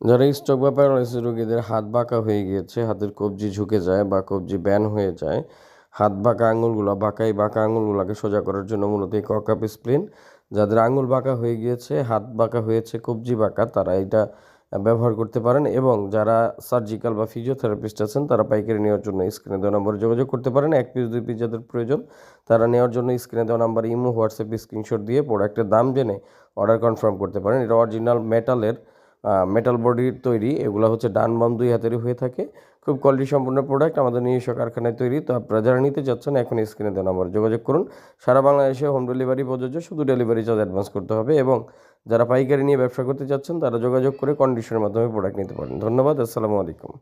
যারা স্ট্রোক বা প্যারালাইসিস রোগীদের হাত বাঁকা হয়ে গিয়েছে, হাতের কবজি ঝুঁকে যায় বা কবজি ব্যান হয়ে যায়, হাত বাঁকা আঙুলগুলো, বাঁকাই বাঁকা আঙুলগুলোকে সোজা করার জন্য মূলত এই ককাপ স্প্লিন যাদের আঙুল বাঁকা হয়ে গিয়েছে, হাত বাঁকা হয়েছে, কবজি বাঁকা, তারা এটা ব্যবহার করতে পারেন এবং যারা সার্জিক্যাল বা ফিজিওথেরাপিস্ট আছেন, তারা পাইকারি নেওয়ার জন্য স্ক্রিনে দেওয়া নম্বরে যোগাযোগ করতে পারেন। এক পিস দুই পিস যাদের প্রয়োজন, তারা নেওয়ার জন্য স্ক্রিনে দেওয়া নাম্বার ইমো, হোয়াটসঅ্যাপ স্ক্রিনশট দিয়ে প্রোডাক্টের দাম জেনে অর্ডার কনফার্ম করতে পারেন। এটা অরিজিনাল মেটালের মেটাল বডির তৈরি, এগুলো হচ্ছে ডান বাম দুই হাতেরই হয়ে থাকে। খুব কোয়ালিটি সম্পূর্ণ প্রোডাক্ট আমাদের নিজস্ব কারখানায় তৈরি। তো আপনারা যারা নিতে চাচ্ছেন এখন স্ক্রিনে দেন আমার যোগাযোগ করুন। সারা বাংলাদেশে হোম ডেলিভারি প্রযোজ্য, শুধু ডেলিভারি চার্জ অ্যাডভান্স করতে হবে এবং যারা পাইকারি নিয়ে ব্যবসা করতে চাচ্ছেন, তারা যোগাযোগ করে কন্ডিশনের মাধ্যমে প্রোডাক্ট নিতে পারেন। ধন্যবাদ, আসসালামু আলাইকুম।